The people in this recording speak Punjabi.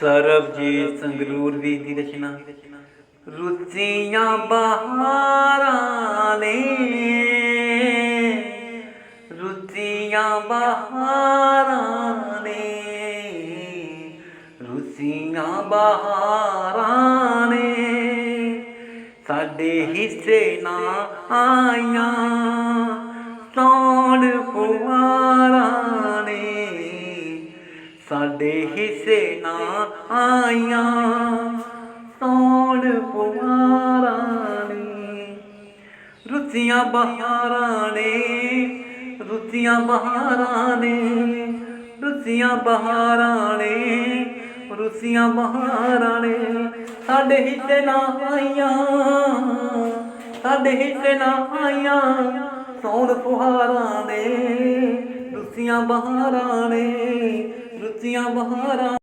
ਸਰਬਜੀਤ ਸੰਗਰੂਰ ਵੀ ਦੀ ਰਚਨਾ। ਰੁੱਤੀਆਂ ਬਹਾਰਾਂ ਨੇ ਰੁੱਤੀਆਂ ਬਹਾਰਾਂ ਨੇ ਰੁੱਤੀਆਂ ਬਹਾਰਾਂ ਨੇ, ਸਾਡੇ ਹਿੱਸੇ ਨਾ ਆਈਆਂ, ਸੌਣ ਫੁਆਰਾਂ ਨੇ। ਸਾਡੇ ਹਿੱਸੇ ਨਾ ਆਈਆਂ। ਸੌਣ ਪੁਆਰਾਂ ਨੇ ਰੁੱਤੀਆਂ ਬਹਾਰਾਂ ਨੇ ਰੁੱਤੀਆਂ ਬਹਾਰਾਂ ਨੇ ਰੁੱਤੀਆਂ ਬਹਾਰਾਂ ਨੇ ਰੁੱਤੀਆਂ ਬਹਾਰਾਂ ਨੇ। ਸਾਡੇ ਹਿੱਸੇ ਨਾ ਆਈਆਂ, ਸਾਡੇ ਹਿੱਸੇ ਨਾ ਆਈਆਂ। ਸੌਣ ਪੁਹਾਰਾਂ ਨੇ ਰੁੱਤੀਆਂ ਬਹਾਰਾਂ ਨੇ ਰੁੱਤੀਆਂ ਬਹਾਰਾਂ